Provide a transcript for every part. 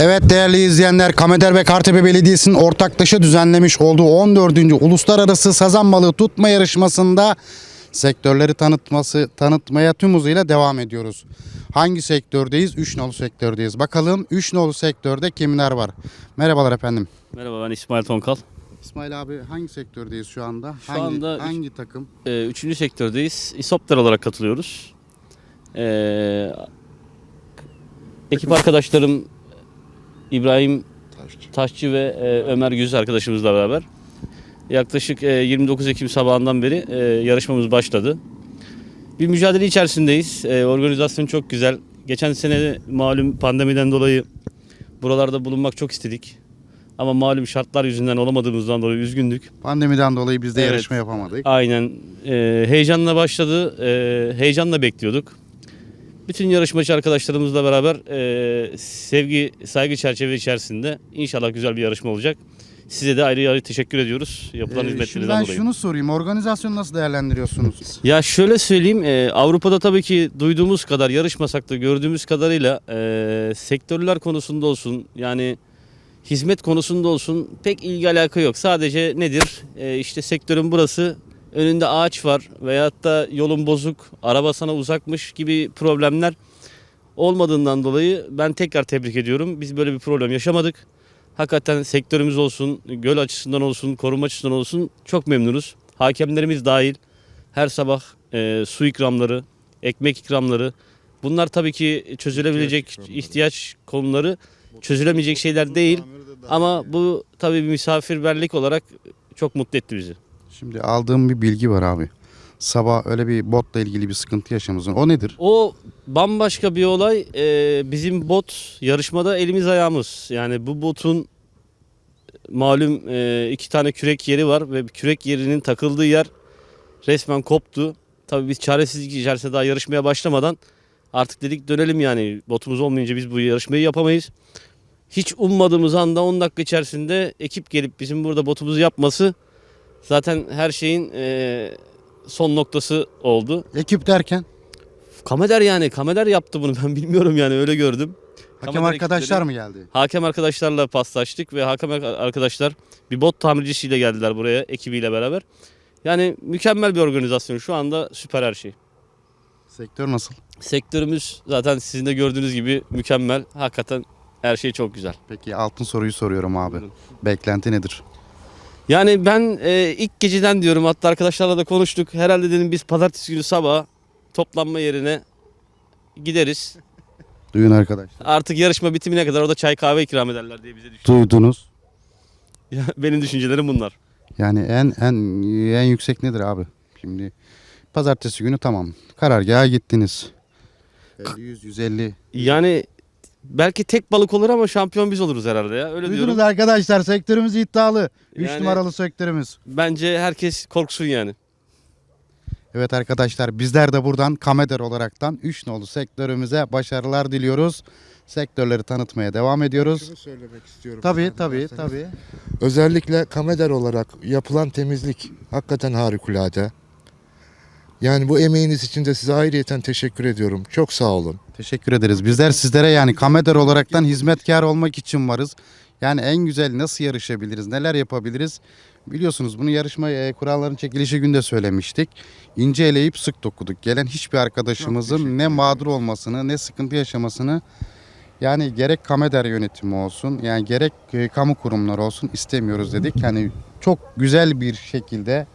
Evet değerli izleyenler Kameder ve Kartepe Belediyesi'nin ortaklaşa düzenlemiş olduğu 14. Uluslararası Sazan Balığı Tutma Yarışması'nda sektörleri tanıtması tanıtmaya tüm hızıyla devam ediyoruz. Hangi sektördeyiz? 3 nolu sektördeyiz. Bakalım 3 nolu sektörde kimler var? Merhabalar efendim. Merhaba ben İsmail Tonkal. İsmail abi hangi sektördeyiz şu anda? Şu hangi, anda üç- hangi takım? Ee, üçüncü sektördeyiz. İSOP'lar olarak katılıyoruz. Ee, ekip arkadaşlarım İbrahim Taşçı ve e, Ömer Güz arkadaşımızla beraber. Yaklaşık e, 29 Ekim sabahından beri e, yarışmamız başladı. Bir mücadele içerisindeyiz. E, organizasyon çok güzel. Geçen sene malum pandemiden dolayı buralarda bulunmak çok istedik. Ama malum şartlar yüzünden olamadığımızdan dolayı üzgündük. Pandemiden dolayı biz de Evet. yarışma yapamadık. Aynen. Ee, heyecanla başladı. Ee, heyecanla bekliyorduk. Bütün yarışmacı arkadaşlarımızla beraber e, sevgi, saygı çerçeve içerisinde inşallah güzel bir yarışma olacak. Size de ayrı ayrı teşekkür ediyoruz yapılan Ee, şimdi hizmetlerinden ben dolayı. şunu sorayım. Organizasyonu nasıl değerlendiriyorsunuz? Ya şöyle söyleyeyim, e, Avrupa'da tabii ki duyduğumuz kadar, yarışmasak da gördüğümüz kadarıyla e, sektörler konusunda olsun, yani hizmet konusunda olsun pek ilgi alaka yok. Sadece nedir? E, işte sektörün burası, önünde ağaç var veyahut da yolun bozuk, araba sana uzakmış gibi problemler olmadığından dolayı ben tekrar tebrik ediyorum. Biz böyle bir problem yaşamadık. Hakikaten sektörümüz olsun, göl açısından olsun, koruma açısından olsun çok memnunuz. Hakemlerimiz dahil her sabah e, su ikramları, ekmek ikramları bunlar tabii ki çözülebilecek ihtiyaç konuları çözülemeyecek şeyler değil. Ama bu tabii bir misafirperverlik olarak çok mutlu etti bizi. Şimdi aldığım bir bilgi var abi. Sabah öyle bir botla ilgili bir sıkıntı yaşamışsın. O nedir? O bambaşka bir olay. Ee, bizim bot yarışmada elimiz ayağımız. Yani bu botun malum e, iki tane kürek yeri var ve kürek yerinin takıldığı yer resmen koptu. Tabii biz çaresizlik içerisinde daha yarışmaya başlamadan artık dedik dönelim yani botumuz olmayınca biz bu yarışmayı yapamayız. Hiç ummadığımız anda 10 dakika içerisinde ekip gelip bizim burada botumuzu yapması zaten her şeyin e, son noktası oldu. Ekip derken Kameder yani. Kameder yaptı bunu. Ben bilmiyorum yani öyle gördüm. hakem Kamera arkadaşlar ekipleri- mı geldi? Hakem arkadaşlarla paslaştık ve hakem arkadaşlar bir bot tamircisiyle geldiler buraya ekibiyle beraber. Yani mükemmel bir organizasyon. Şu anda süper her şey. Sektör nasıl? Sektörümüz zaten sizin de gördüğünüz gibi mükemmel. Hakikaten her şey çok güzel. Peki altın soruyu soruyorum abi. Buyurun. Beklenti nedir? Yani ben e, ilk geceden diyorum hatta arkadaşlarla da konuştuk. Herhalde dedim biz pazartesi günü sabah toplanma yerine gideriz. Duyun arkadaşlar. Artık yarışma bitimine kadar orada çay kahve ikram ederler diye bize düşünüyorum. Duydunuz. Ya, Benim düşüncelerim bunlar. Yani en en en yüksek nedir abi? Şimdi pazartesi günü tamam. Karargaha gittiniz. 50 100 150. Yani belki tek balık olur ama şampiyon biz oluruz herhalde ya. Öyle Duydunuz diyorum. arkadaşlar sektörümüz iddialı. 3 Yani- numaralı sektörümüz. Bence herkes korksun yani. Evet arkadaşlar bizler de buradan Kameder olaraktan 3 nolu sektörümüze başarılar diliyoruz. Sektörleri tanıtmaya devam ediyoruz. Şunu söylemek istiyorum. Tabii izin tabii ederseniz. tabii. Özellikle kameder olarak yapılan temizlik hakikaten harikulade. Yani bu emeğiniz için de size ayrıyeten teşekkür ediyorum. Çok sağ olun. Teşekkür ederiz. Bizler sizlere yani Kameder olaraktan hizmetkar olmak için varız. Yani en güzel nasıl yarışabiliriz, neler yapabiliriz? Biliyorsunuz bunu yarışma e, kuralların çekilişi günde söylemiştik. İnce eleyip sık dokuduk. Gelen hiçbir arkadaşımızın ne mağdur olmasını, ne sıkıntı yaşamasını yani gerek Kameder yönetimi olsun, yani gerek e, kamu kurumları olsun istemiyoruz dedik. Yani çok güzel bir şekilde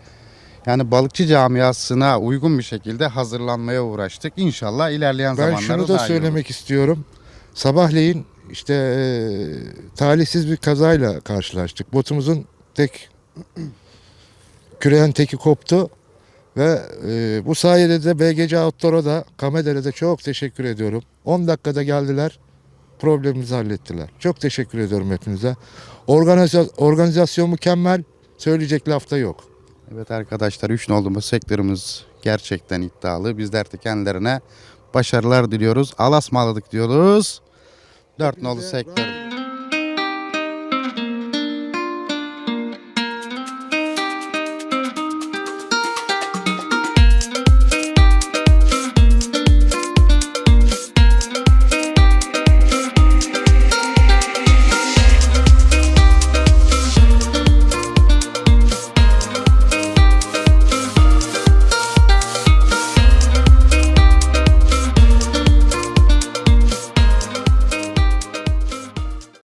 yani balıkçı camiasına uygun bir şekilde hazırlanmaya uğraştık. İnşallah ilerleyen Ben zamanlarda şunu da daha iyi olur. söylemek istiyorum. Sabahleyin işte e, talihsiz bir kazayla karşılaştık. Botumuzun tek küreğin teki koptu. Ve e, bu sayede de BGC Outdoor'a da Kameder'e de çok teşekkür ediyorum. 10 dakikada geldiler. Problemimizi hallettiler. Çok teşekkür ediyorum hepinize. Organizasyon, organizasyon mükemmel. Söyleyecek lafta yok. Evet arkadaşlar 3 nolu sektörümüz gerçekten iddialı. Bizler de kendilerine başarılar diliyoruz. Alasmaladık diyoruz. 4 nolu sektör.